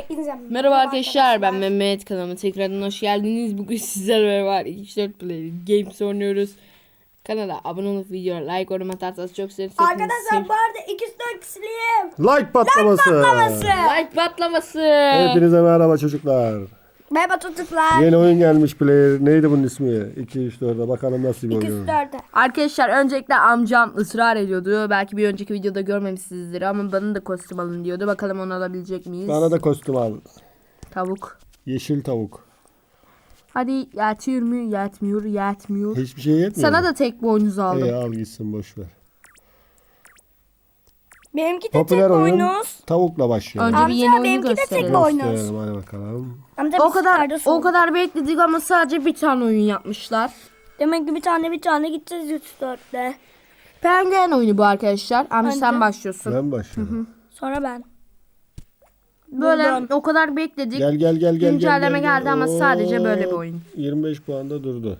Hepinize Merhaba arkadaşlar ben Mehmet kanalıma tekrardan hoş geldiniz. Bugün sizlerle var 2-4 play games oynuyoruz. Kanala abone olup videoya like yorum atarsanız çok sevinirim. Arkadaşlar bu arada 204 kişiliyim. Like patlaması. like patlaması. Hepinize merhaba çocuklar. Merhaba çocuklar. Yeni oyun gelmiş player. Neydi bunun ismi? 2 3 4'e bakalım nasıl bir oyun. 204'e. Arkadaşlar öncelikle amcam ısrar ediyordu. Belki bir önceki videoda görmemişsinizdir ama bana da kostüm alın diyordu. Bakalım onu alabilecek miyiz? Bana da kostüm al. Tavuk. Yeşil tavuk. Hadi yetiyor mu? Yetmiyor, yetmiyor. Hiçbir şey yetmiyor. Sana da tek boynuz aldım. İyi al gitsin boş ver. Benimki de Popüler tek oyun boynuz. tavukla başlıyor. Önce bir Amca, yeni oyunu benimki de tek gösterelim. boynuz. Gösterelim hadi bakalım. Amca O biz kadar nerede o kadar bekledik ama sadece bir tane oyun yapmışlar. Demek ki bir tane bir tane gideceğiz 304'te. Penguen oyunu bu arkadaşlar. Amca sen başlıyorsun. Ben başlıyorum. Sonra ben. Böyle Buradan. o kadar bekledik. Gel gel gel gel. Güncelleme gel, gel, geldi ama sadece böyle bir Oo, oyun. 25 puanda durdu.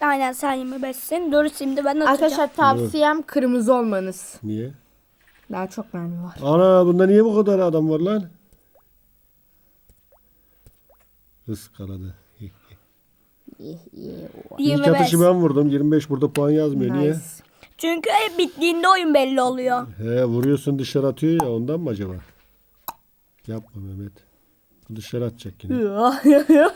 Aynen sen 25'sin. Dur şimdi ben atacağım. Arkadaşlar tavsiyem kırmızı olmanız. Niye? Daha çok mermi var. Ana bunda niye bu kadar adam var lan? Iskaladı. İlk 25. atışı ben vurdum. 25 burada puan yazmıyor. Niye? Nice. Çünkü hep bittiğinde oyun belli oluyor. He vuruyorsun dışarı atıyor ya ondan mı acaba? Yapma Mehmet. Bu dışarı atacak yine.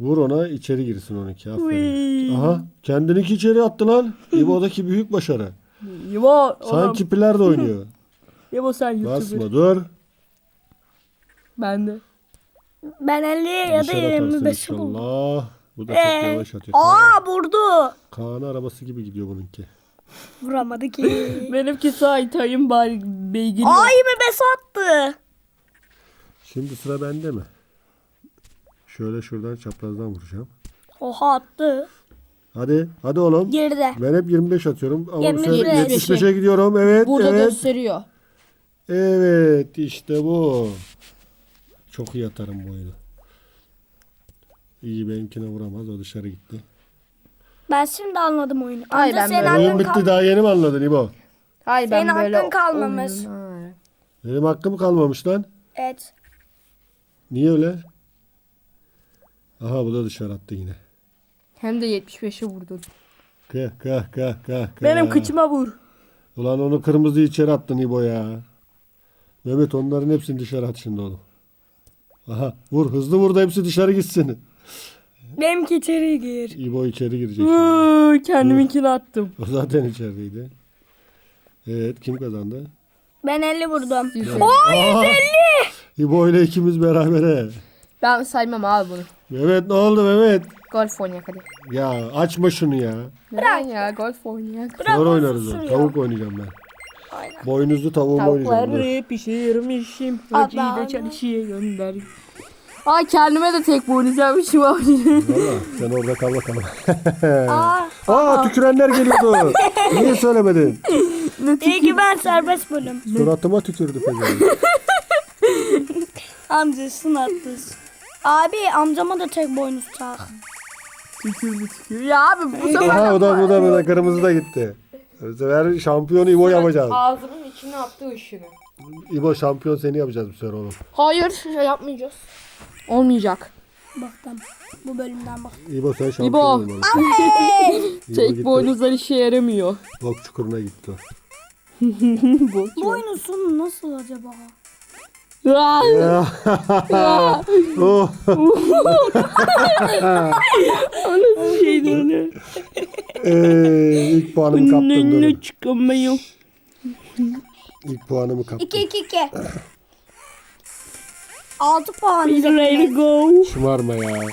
Vur ona içeri girsin onunki. Aferin. Aha kendininki içeri attı lan. İbo'daki büyük başarı. Yuva. Sanki piler de oynuyor. Yuva sen YouTuber. Basma dur. Ben de. Ben 50 ya da Dışarı atarsın 25'i buldum. inşallah. Bu da Ee, çok yavaş atıyor. Aa vurdu. Kaan arabası gibi gidiyor bununki. Vuramadı ki. Benimki Saytay'ın bari beygiri. Aa 25 attı. Şimdi sıra bende mi? Şöyle şuradan çaprazdan vuracağım. Oha attı. Hadi. Hadi oğlum. Geride. Ben hep 25 atıyorum. Ama bu 25. sefer 75'e gidiyorum. Evet. Burada evet. gösteriyor. Evet işte bu. Çok iyi atarım bu oyunu. İyi benimkine vuramaz. O dışarı gitti. Ben şimdi anladım oyunu. Ay, Amca ben senin böyle- Oyun bitti kal- daha yeni mi anladın İbo? Hayır ben Senin böyle hakkın kalmamış. oyunun- Ha. Benim hakkım kalmamış lan. Evet. Niye öyle? Aha bu da dışarı attı yine. Hem de 75'e vurdun. Kah kah kah kah. kah. Benim kıçıma vur. Ulan onu kırmızı içeri attın İbo ya. Mehmet onların hepsini dışarı at şimdi oğlum. Aha vur hızlı vur da hepsi dışarı gitsin. Benimki içeri gir. İbo içeri girecek şimdi. Iıı, Kendiminkini attım. O zaten içerideydi. Evet kim kazandı? Ben 50 vurdum. Aa! İbo ile ikimiz berabere. Ben saymam abi bunu. Mehmet ne oldu Mehmet? Golf oynayak hadi. Ya açma şunu ya. Neden ya golf oynayak. Bırak Sonra olsun oynarız o. Tavuk oynayacağım ben. Aynen. Boynuzlu tavuğumu oynayacağım. dur. Tavukları pişirmişim. Hacıyı da çalışıya gönder. Ay kendime de tek boynuz yapmışım abi. Valla sen orada kal bakalım. Aa, Aa tükürenler geliyordu. Niye söylemedin? iyi ki ben serbest bölüm. Suratıma tükürdü pezevenk. Amcasını attı. Abi amcama da tek boynuz tak. tükürdü tükürdü. Ya abi bu sefer Aha o da bu da bu da kırmızı da gitti. Bu sefer şampiyonu İbo yapacağız. ağzımın içine attı ışını. İbo şampiyon seni yapacağız bu sefer oğlum. Hayır şey yapmayacağız. Olmayacak. Baktım. Bu bölümden bak. İbo sen şampiyon İbo. olmalısın. İbo Tek gitti. boynuzlar işe yaramıyor. Bok çukuruna gitti. o. Boynuzun nasıl acaba? Aa, oh. şeydi öyle. Ee, ilk puanımı kaptın dur. Ne çıkamıyor. İlk puanımı kaptım. 2 2 2. 6 puan. Ready üzerinde. go. Şımarma ya.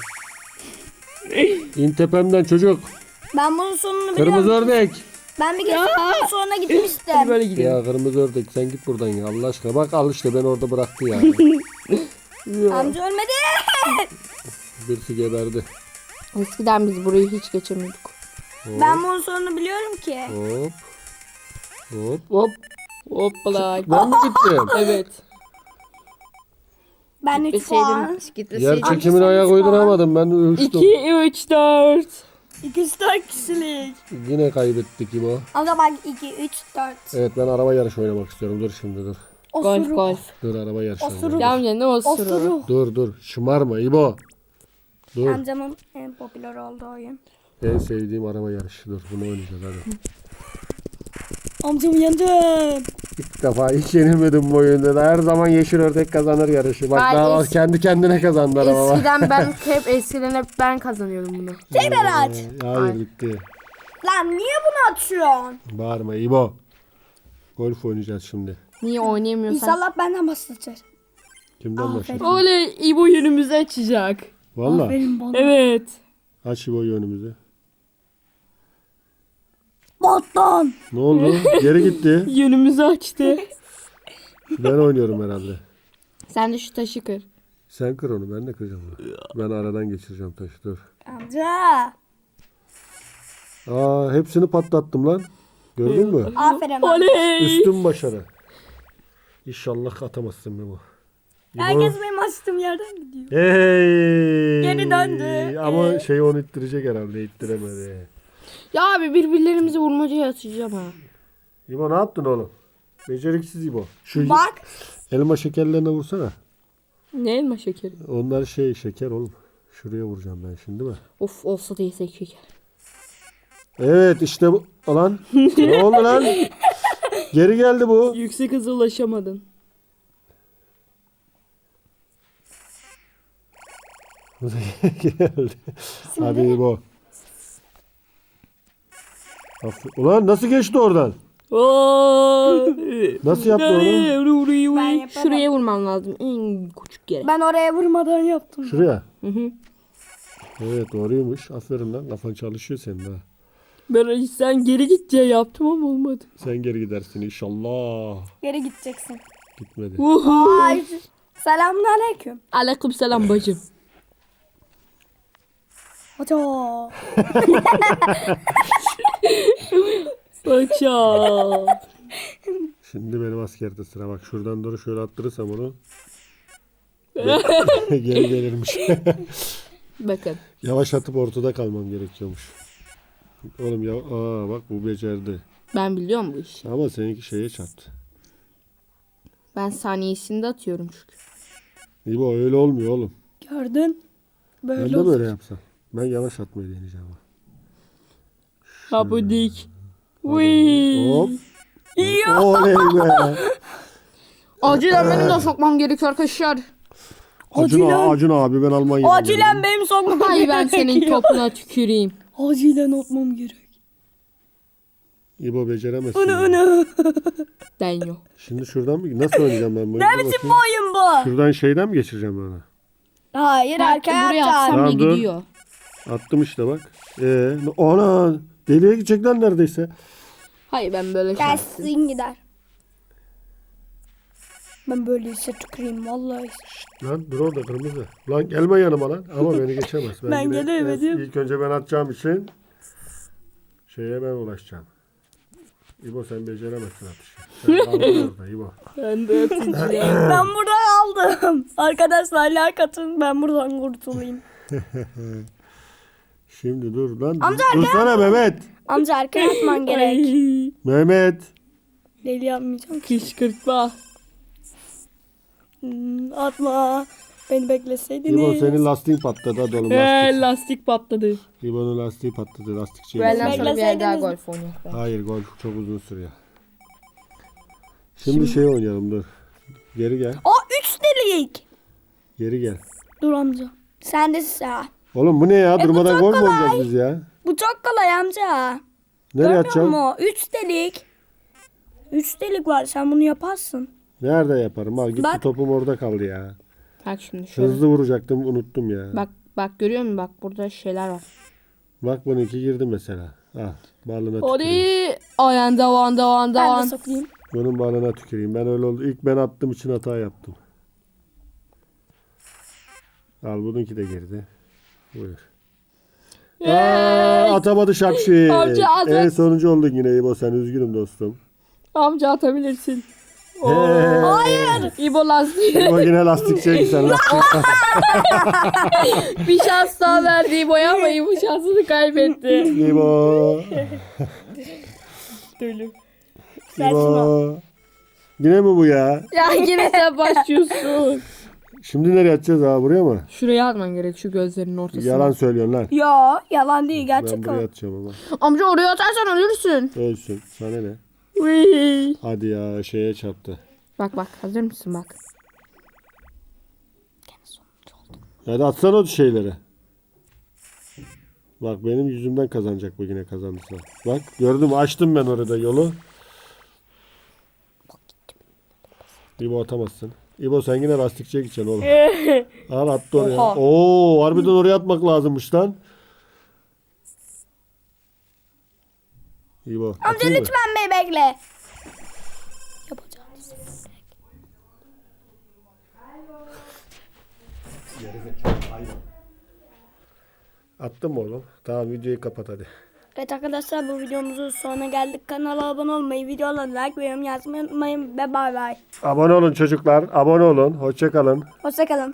İn tepemden çocuk. Ben bunun sonunu Kırmızı biliyorum. ördek. Ben bir kez bunun sonuna gitmiştim. Böyle gidelim. Ya kırmızı ördek sen git buradan ya Allah aşkına. Bak al işte ben orada bıraktı ya. Amca ölmedi. Birisi geberdi. Eskiden biz burayı hiç geçemiyorduk. Ben bunun sonunu biliyorum ki. Hop. Hop hop. Hoppala. Ben mi gittim? Evet. Ben 3 puan. Yer çekimini ayak uyduramadım. Ben uçtum. 2, 3, 4. 2 4 kişilik. Yine kaybettik İbo. Ama bak 2 3 4. Evet ben araba yarışı oynamak istiyorum. Dur şimdi dur. Golf Osuruk. golf. Dur araba yarışına. Osuruk. Ya ne osuru? Osuruk. Dur dur şımarma İbo. Dur. Amcamın en popüler olduğu oyun. En sevdiğim araba yarışı. Dur bunu oynayacağız hadi. Amcam yendim. İlk defa hiç yenilmedim bu oyunda da. Her zaman yeşil ördek kazanır yarışı. Bak Ay, daha es- kendi kendine kazandı araba. bak. Eskiden ben hep eskiden hep ben kazanıyorum bunu. Tekrar aç. Ee, Hayır bitti. Lan niye bunu açıyorsun? Bağırma İbo. Golf oynayacağız şimdi. Niye oynayamıyorsan? İnşallah benden başlayacak. Kimden başlayalım? Oley İbo yönümüzü açacak. Valla. Bana. Evet. Aç İbo'yu önümüze. Bottan. Ne oldu? Geri gitti. Yönümüzü açtı. Ben oynuyorum herhalde. Sen de şu taşı kır. Sen kır onu ben de kıracağım onu. Ben aradan geçireceğim taşı dur. Amca. Aa hepsini patlattım lan. Gördün mü? Aferin amca. Oley. Üstün başarı. İnşallah atamazsın bu. Herkes benim açtığım yerden gidiyor. Hey. Geri döndü. Ama şey onu ittirecek herhalde ittiremedi. Ya abi birbirlerimizi vurmacaya atacağım ha. İbo ne yaptın oğlum? Beceriksiz İbo. Şu Bak. elma şekerlerine vursana. Ne elma şekeri? Onlar şey şeker oğlum. Şuraya vuracağım ben şimdi mi? Of olsa da yesek şeker. Evet işte bu. Lan. ne oldu lan? Geri geldi bu. Yüksek hıza ulaşamadın. geldi. Hadi İbo. Ulan nasıl geçti oradan? Nasıl yaptı onu? Ben yaparım. Şuraya vurman lazım. En küçük yere. Ben oraya vurmadan yaptım. Şuraya. Hı hı. Evet doğruymuş. Aferin lan. Kafan çalışıyor senin ha. Ben sen geri git diye yaptım ama olmadı. Sen geri gidersin inşallah. Geri gideceksin. Gitmedi. Uhu. Ay. Selamun aleyküm. Aleyküm selam bacım. Hoca. Paça. Şimdi benim askerde sıra. Bak şuradan doğru şöyle attırırsam onu. geri gelirmiş. Bakın. Yavaş atıp ortada kalmam gerekiyormuş. Oğlum ya aa bak bu becerdi. Ben biliyorum bu işi. Ama seninki şeye çarptı. Ben saniyesinde atıyorum çünkü. İbo öyle olmuyor oğlum. Gördün. Ben Böyle de olsun. böyle yapsam. Ben yavaş atmayı deneyeceğim. Ha bu dik. Vıy. Hop. Oley be. Acilen benim de sokmam gerekiyor arkadaşlar. Acun, Acilen. Acun abi ben Almanya'dan Acilen benim sokmam Ay ben senin gerekiyor. topuna tüküreyim. Acilen atmam gerek. İbo beceremezsin. Onu ya. onu. Ben yok. Şimdi şuradan mı? Nasıl oynayacağım ben bunu? Ne biçim bu oyun bu? Şuradan şeyden mi geçireceğim onu? Hayır Belki arkaya buraya atsam da Tamam, dur. gidiyor. Attım işte bak. Ee, ona deliye gidecek lan neredeyse. Hayır ben böyle yaptım. Gelsin gider. Ben böyleyse tüküreyim vallahi. Lan dur orada kırmızı. Lan gelme yanıma lan. Ama beni geçemez. Ben yine- gelemedim. İlk önce ben atacağım için şeye ben ulaşacağım. İbo sen beceremezsin atışı. Sen kaldın orada İbo. Ben de atacağım. Ben buradan aldım. Arkadaşlar like atın ben buradan kurtulayım. Şimdi dur lan. Amca Dursana Mehmet. Amca arkaya atman gerek. Ay, Mehmet. Deli yapmayacağım. Kışkırtma. Hmm, atma. Beni İbo bekleseydiniz. senin lastiğin patladı hadi oğlum Ee, lastik. lastik patladı. İbo'nun lastiği patladı lastikçi. Benden sonra bir yer daha golf oynayalım. Hayır golf çok uzun sürüyor. Şimdi, şey oynayalım dur. Geri gel. O üç delik. Geri gel. Dur amca. Sen de sağ. Oğlum bu ne ya? E, Durmadan gol mü kolay. oynayacağız biz ya? Bu çok kolay amca. Nereye atacağım? musun? Üç delik. Üç delik var. Sen bunu yaparsın. Nerede yaparım? Al gitti Bak. topum orada kaldı ya. Bak şimdi şöyle. Hızlı vuracaktım unuttum ya. Bak, Bak görüyor musun? Bak burada şeyler var. Bak bununki girdi mesela. Ah balına tüküreyim. Hadi. Ayan davan davan Ben de sokayım. Bunun balına tüküreyim. Ben öyle oldu. İlk ben attım için hata yaptım. Al bununki de girdi. Buyur. Aa, atamadı şapşi. Amca, at, En sonuncu oldun yine İbo sen. Üzgünüm dostum. Amca atabilirsin. Hayır. İbo lastik. İbo yine lastikçiye gitsen. Lastik. bir şans daha verdi İbo'ya ama İbo şansını kaybetti. İbo. Şunu. İbo. Yine mi bu ya? Ya yine sen başlıyorsun. Şimdi nereye atacağız abi buraya mı? Şuraya atman gerek şu gözlerinin ortasına. Yalan söylüyorsun lan. Ya yalan değil Ben gerçek buraya o. atacağım ama. Amca oraya atarsan ölürsün. Ölsün. Sana ne? Uy. Hadi ya şeye çarptı. Bak bak hazır mısın bak. Hadi atsana o şeyleri. Bak benim yüzümden kazanacak bu yine kazanırsa. Bak gördüm açtım ben orada yolu. İbo atamazsın. İbo sen yine lastikçiye gideceksin oğlum. Al attı oraya. Oha. Oo harbiden oraya atmak lazımmış lan. İbo. Amca atayım mı? lütfen beni bekle. Yapacağım. Attın mı oğlum? Tamam videoyu kapat hadi. Evet arkadaşlar bu videomuzun sonuna geldik. Kanala abone olmayı, videolara like ve yorum yazmayı unutmayın. Ve bay bay. Abone olun çocuklar. Abone olun. Hoşça kalın. Hoşçakalın.